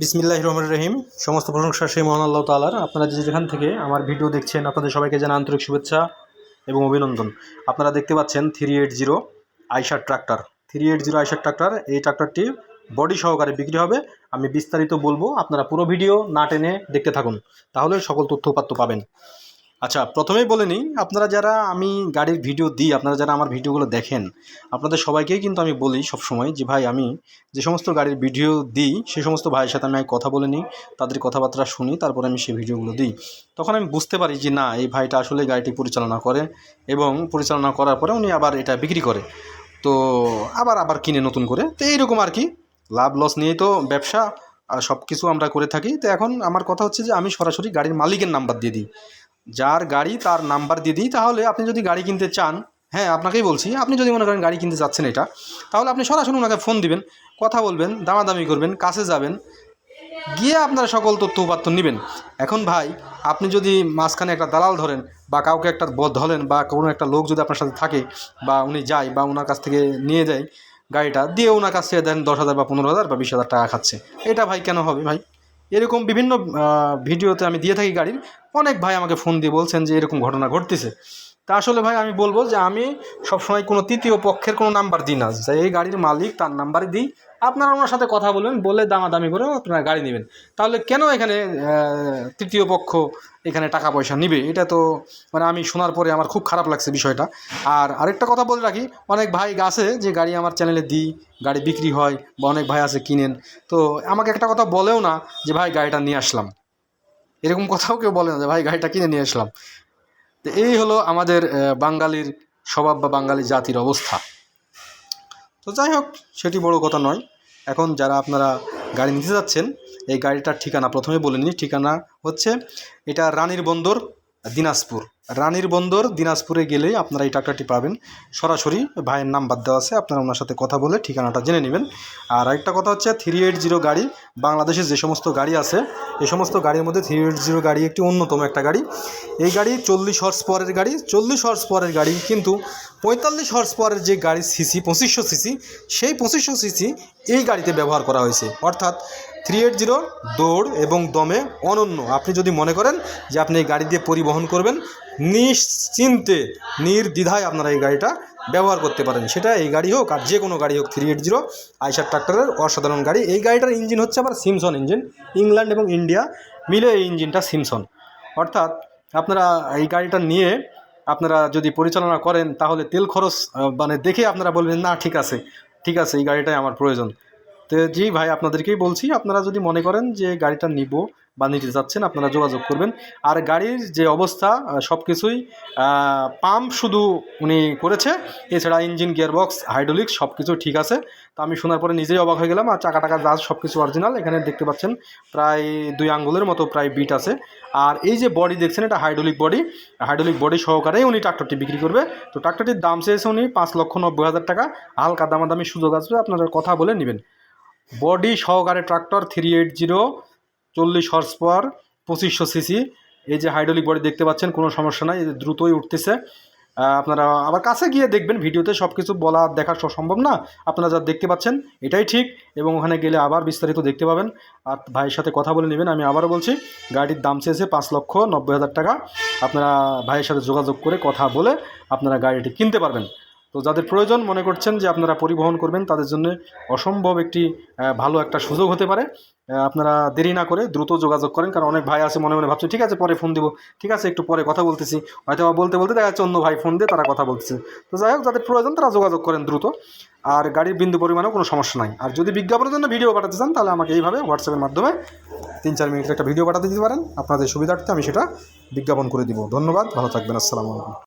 বিসমিল্লাহ রহমান রহিম। সমস্ত প্রশংসা সেই মহান আল্লাহ তালার আপনারা যে যেখান থেকে আমার ভিডিও দেখছেন, আপনাদের সবাইকে জানা আন্তরিক শুভেচ্ছা এবং অভিনন্দন। আপনারা দেখতে পাচ্ছেন three eight zero Eicher tractor three eight zero Eicher tractor এই ট্রাক্টরটি বডি সহকারে বিক্রি হবে। আমি বিস্তারিত বলব, আপনারা পুরো ভিডিও না টেনে দেখতে থাকুন। তাহলে সকল তথ্য পাবেন। আচ্ছা প্রথমেই বলে নিই, আপনারা যারা আমি গাড়ির ভিডিও দিই, আপনারা যারা আমার ভিডিওগুলো দেখেন, আপনাদের সবাইকেই কিন্তু আমি বলি সবসময় যে, ভাই, আমি যে সমস্ত গাড়ির ভিডিও দিই সেই সমস্ত ভাইয়ের সাথে আমি কথা বলে নিই, তাদের কথাবার্তা শুনি, তারপরে আমি সেই ভিডিওগুলো দিই। তখন আমি বুঝতে পারি যে, না, এই ভাইটা আসলে গাড়িটি পরিচালনা করে এবং পরিচালনা করার পরে উনি আবার এটা বিক্রি করে। তো আবার আবার কিনে নতুন করে। তো এইরকম আর কি, লাভ লস নিয়েই তো ব্যবসা, আর সব কিছু আমরা করে থাকি। তো এখন আমার কথা হচ্ছে যে, আমি সরাসরি গাড়ির মালিকের নাম্বার দিয়ে দিই। যার গাড়ি তার নাম্বার দিয়ে দিই, তাহলে আপনি যদি গাড়ি কিনতে চান হ্যাঁ আপনাকেই বলছি, আপনি যদি মনে করেন গাড়ি কিনতে যাচ্ছেন এটা, তাহলে আপনি সরাসরি ওনাকে ফোন দিবেন, কথা বলবেন, দামাদামি করবেন, কাছে যাবেন, গিয়ে আপনারা সকল তথ্য উপাত্ত নেবেন। এখন ভাই, আপনি যদি মাঝখানে একটা দালাল ধরেন, বা কাউকে একটা ব- ধরেন, বা কোনো একটা লোক যদি আপনার সাথে থাকে, বা উনি যায়, বা ওনার কাছ থেকে নিয়ে যায় গাড়িটা, দিয়ে ওনার কাছ থেকে দেন দশ হাজার বা পনেরো হাজার বা বিশ হাজার টাকা খাচ্ছে। এটা ভাই কেন হবে ভাই? এরকম বিভিন্ন ভিডিওতে আমি দিয়ে থাকি গাড়ির। অনেক ভাই আমাকে ফোন দিয়ে বলছেন যে এরকম ঘটনা ঘটতেছে। তা আসলে ভাই আমি বলব যে আমি সবসময় কোনো তৃতীয় পক্ষের কোনো নাম্বার দিই না। যে এই গাড়ির মালিক তার নাম্বারই দিই। আপনারা ওনার সাথে কথা বলবেন, বলে দামাদামি করে আপনারা গাড়ি নেবেন। তাহলে কেন এখানে তৃতীয় পক্ষ এখানে টাকা পয়সা নিবে? এটা তো মানে আমি শোনার পরে আমার খুব খারাপ লাগছে বিষয়টা। আর আরেকটা কথা বলে রাখি, অনেক ভাই আছে যে গাড়ি আমার চ্যানেলে দিই, গাড়ি বিক্রি হয় বা অনেক ভাই আছে কিনেন। তো আমাকে একটা কথা বলেও না যে, ভাই, গাড়িটা নিয়ে আসলাম। এরকম কথাও কেউ বলে না যে, ভাই, গাড়িটা কিনে নিয়ে আসলাম। তো এই হলো আমাদের বাঙালির স্বভাব বা বাঙালি জাতির অবস্থা। তো যাই হোক, সেটি বড় কথা নয়। এখন যারা আপনারা গাড়ি নিতে যাচ্ছেন, এই গাড়িটার ঠিকানা প্রথমে বলে নিই। ঠিকানা হচ্ছে, এটা রানীর বন্দর, দিনাজপুর। রানীর বন্দর, দিনাজপুরে গেলেই আপনারা এই ট্রাক্টরটি পাবেন। সরাসরি ভাইয়ের নাম বাদ দেওয়া আছে, আপনারা ওনার সাথে কথা বলে ঠিকানাটা জেনে নেবেন। আর একটা কথা হচ্ছে থ্রি এইট জিরো গাড়ি, বাংলাদেশে যে সমস্ত গাড়ি আছে এই সমস্ত গাড়ির মধ্যে থ্রি এইট জিরো গাড়ি একটি অন্যতম একটা গাড়ি। এই গাড়ি চল্লিশ হর্স পরের গাড়ি, চল্লিশ হর্স পরের গাড়ি কিন্তু পঁয়তাল্লিশ হর্স পরের যে গাড়ি সিসি পঁচিশশো সিসি সেই পঁচিশশো সিসি এই গাড়িতে ব্যবহার করা হয়েছে। অর্থাৎ থ্রি এইট জিরো দৌড় এবং দমে অনন্য। আপনি যদি মনে করেন যে আপনি এই গাড়ি দিয়ে পরিবহন করবেন, নিশ্চিন্তে, নির্দ্বিধায় আপনারা এই গাড়িটা ব্যবহার করতে পারেন। সেটা এই গাড়ি হোক আর যে কোনো গাড়ি হোক, থ্রি এইট জিরো, আইসার ট্রাক্টরের অসাধারণ গাড়ি। এই গাড়িটার ইঞ্জিন হচ্ছে আবার সিমসন ইঞ্জিন। ইংল্যান্ড এবং ইন্ডিয়া মিলে এই ইঞ্জিনটা সিমসন। অর্থাৎ আপনারা এই গাড়িটা নিয়ে আপনারা যদি পরিচালনা করেন, তাহলে তেল খরচ মানে দেখে আপনারা বলবেন, না, ঠিক আছে ঠিক আছে, এই গাড়িটাই আমার প্রয়োজন। তো জি ভাই, আপনাদেরকেই বলছি, আপনারা যদি মনে করেন যে গাড়িটা নিব বা নিতে যাচ্ছেন, আপনারা যোগাযোগ করবেন। আর গাড়ির যে অবস্থা সব কিছুই পাম্প শুধু উনি করেছে, এছাড়া ইঞ্জিন গিয়ারবক্স হাইড্রোলিক্স সব কিছু ঠিক আছে। তো আমি শোনার পরে নিজেই অবাক হয়ে গেলাম, আর চাকা টাকা যা সব কিছু অরিজিনাল এখানে দেখতে পাচ্ছেন প্রায় দুই আঙ্গুলের মতো প্রায় বিট আছে। আর এই যে বডি দেখছেন, এটা হাইড্রোলিক বডি হাইড্রোলিক বডি সহকারেই উনি ট্রাক্টরটি বিক্রি করবে। তো ট্রাক্টরটির দাম চেয়েছে উনি পাঁচ লক্ষ নব্বই হাজার টাকা। হালকা দামাদামি সুযোগ আসবে আপনারা কথা বলে নেবেন। বডি সহকারে ট্রাক্টর থ্রি এইট জিরো, চল্লিশ হর্স পাওয়ার পঁচিশশো সিসি এই যে হাইড্রোলিক বডি দেখতে পাচ্ছেন, কোনো সমস্যা নাই দ্রুতই উঠতেছে। আপনারা আবার কাছে গিয়ে দেখবেন ভিডিওতে সব কিছু বলা দেখা সম্ভব না। আপনারা যা দেখতে পাচ্ছেন, এটাই ঠিক। এবং ওখানে গেলে আবার বিস্তারিত দেখতে পাবেন। আর ভাইয়ের সাথে কথা বলে নেবেন, আমি আবারও বলছি, গাড়ির দাম চেয়েছে পাঁচ লক্ষ নব্বই হাজার টাকা। আপনারা ভাইয়ের সাথে যোগাযোগ করে কথা বলে আপনারা গাড়িটি কিনতে পারবেন। তো যাদের প্রয়োজন মনে করছেন যে আপনারা পরিবহন করবেন, তাদের জন্য অসম্ভব একটি ভালো একটা সুযোগ হতে পারে। আপনারা দেরি না করে দ্রুত যোগাযোগ করেন, কারণ অনেক ভাই আছে মনে মনে ভাবছে, ঠিক আছে, পরে ফোন দিব। ঠিক আছে, একটু পরে কথা বলতেছি। হয়তো বলতে বলতে দেখা যাচ্ছে অন্য ভাই ফোন দিয়ে তারা কথা বলতেছে। তো যাই হোক, যাদের প্রয়োজন তারা যোগাযোগ করেন দ্রুত। আর গাড়ির বিন্দু পরিমাণেও কোনো সমস্যা নাই। আর যদি বিজ্ঞাপনের জন্য ভিডিও পাঠাতে চান, তাহলে আমাকে এইভাবে হোয়াটসঅ্যাপের মাধ্যমে তিন চার মিনিটের একটা ভিডিও পাঠাতে দিতে পারেন। আপনাদের সুবিধার্থে আমি সেটা বিজ্ঞাপন করে দিব। ধন্যবাদ, ভালো থাকবেন, আসসালামু আলাইকুম।